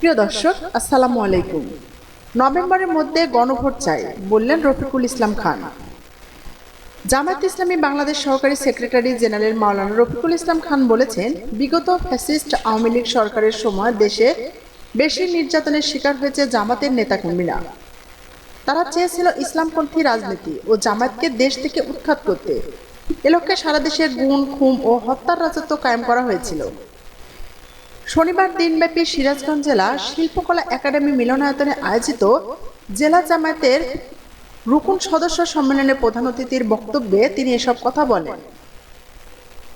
প্রিয় দর্শক, আসসালামু আলাইকুম। নভেম্বরের মধ্যে গণভোট চাই, বললেন রফিকুল ইসলাম খান। জামায়াত ইসলামী বাংলাদেশ সহকারী সেক্রেটারি জেনারেল মাওলানা রফিকুল ইসলাম খান বলেছেন, বিগত ফ্যাসিস্ট আওয়ামী লীগ সরকারের সময় দেশে বেশি নির্যাতনের শিকার হয়েছে জামাতের নেতাকর্মীরা। তারা চেয়েছিল ইসলামপন্থী রাজনীতি ও জামায়াতকে দেশ থেকে উৎখাত করতে। এ লক্ষ্যে সারা দেশে গুণ খুম ও হত্যার রাজত্ব কায়েম করা হয়েছিল। শনিবার দিনব্যাপী সিরাজগঞ্জ জেলা শিল্পকলা একাডেমি মিলনায়তনে আয়োজিত জেলা জামায়াতের রুকুন সদস্য সম্মেলনে প্রধান অতিথির বক্তব্যে তিনি এসব কথা বলেন।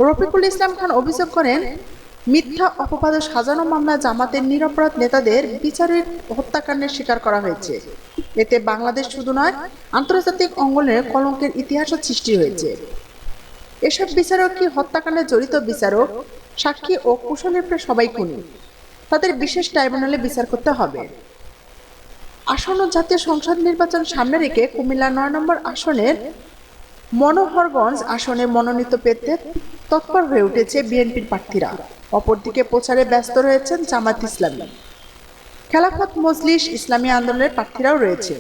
রফিকুল ইসলাম খান অভিযোগ করেন, মিথ্যা অপবাদ সাজানো মামলা জামাতের নিরপরাধ নেতাদের বিচারিক হত্যাকাণ্ডের শিকার করা হয়েছে। এতে বাংলাদেশ শুধু নয়, আন্তর্জাতিক অঙ্গনে কলঙ্কের ইতিহাসও সৃষ্টি হয়েছে। এসব বিচারক কি হত্যাকাণ্ডে জড়িত বিচারক সাক্ষী ও কুশলের প্রায় সবাই খুনি। তাদের বিশেষ ট্রাইব্যুনালে বিচার করতে হবে। আসন্ন জাতীয় সংসদ নির্বাচন সামনে রেখে কুমিল্লা নয় নম্বর আসনের মনোহরগঞ্জ আসনে মনোনীত পেতে তৎপর হয়ে উঠেছে বিএনপির প্রার্থীরা। অপরদিকে প্রচারে ব্যস্ত রয়েছেন জামাত ইসলামী। খেলাফত মজলিস ইসলামী আন্দোলনের প্রার্থীরাও রয়েছে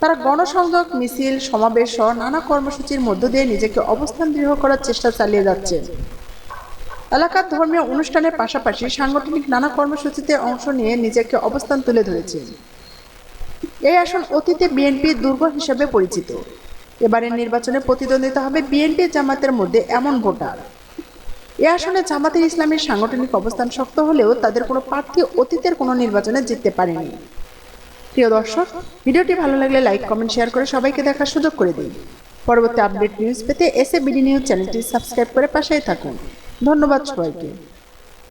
তারা গণসংযোগ, মিছিল, সমাবেশ সহ নানা কর্মসূচির মধ্য দিয়ে নিজেকে অবস্থান দৃঢ় করার চেষ্টা চালিয়ে যাচ্ছেন। এলাকার ধর্মীয় অনুষ্ঠানের পাশাপাশি সাংগঠনিক নানা কর্মসূচিতে অংশ নিয়ে নিজেকে অবস্থান তুলে ধরেছেন। এই আসন অতীতে বিএনপির দুর্গ হিসেবে পরিচিত। এবারের নির্বাচনে প্রতিদ্বন্দ্বিতা হবে বিএনপি জামাতের মধ্যে এমন ভোটার। এ আসনে জামাতের ইসলামের সাংগঠনিক অবস্থান শক্ত হলেও তাদের কোনো প্রার্থী অতীতের কোনো নির্বাচনে জিততে পারেনি। প্রিয় দর্শক, ভিডিওটি ভালো লাগলে লাইক, কমেন্ট, শেয়ার করে সবাইকে দেখার সুযোগ করে দিন। পরবর্তী আপডেট নিউজ পেতে এসএ বিডি নিউজ চ্যানেলটি সাবস্ক্রাইব করে পাশেই থাকুন। ধন্যবাদ সবাইকে।